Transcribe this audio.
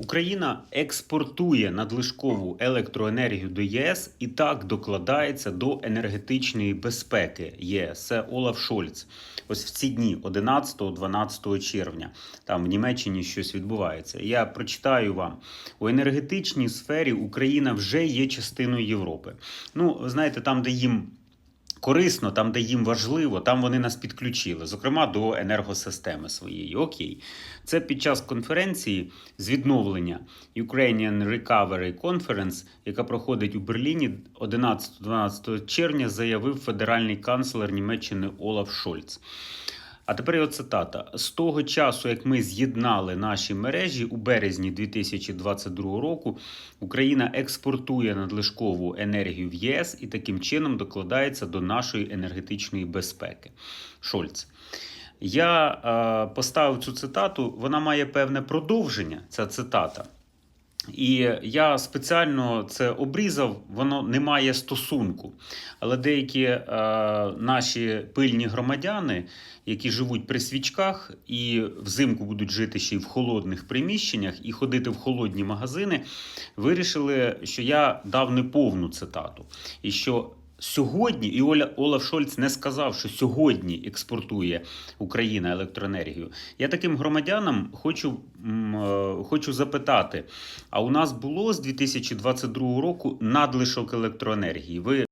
Україна експортує надлишкову електроенергію до ЄС і так докладається до енергетичної безпеки ЄС. Олаф Шольц. Ось в ці дні, 11-12 червня, там в Німеччині щось відбувається. Я прочитаю вам у енергетичній сфері Україна вже є частиною Європи. Ну, знаєте, там, де їм корисно, там, де їм важливо, там вони нас підключили, зокрема до енергосистеми своєї. Окей, це під час конференції з відновлення Ukrainian Recovery Conference, яка проходить у Берліні 11-12 червня, заявив федеральний канцлер Німеччини Олаф Шольц. А тепер його цитата: з того часу, як ми з'єднали наші мережі у березні 2022 року, Україна експортує надлишкову енергію в ЄС і таким чином докладається до нашої енергетичної безпеки. Шольц. Я е, поставив цю цитату, вона має певне продовження, ця цитата. І я спеціально це обрізав, воно не має стосунку. Але деякі е, наші пильні громадяни, які живуть при свічках і взимку будуть жити ще й в холодних приміщеннях і ходити в холодні магазини, вирішили, що я дав неповну цитату. І що Сьогодні і Оля Олаф Шольц не сказав, що сьогодні експортує Україна електроенергію. Я таким громадянам хочу, е, хочу запитати: а у нас було з 2022 року надлишок електроенергії? Ви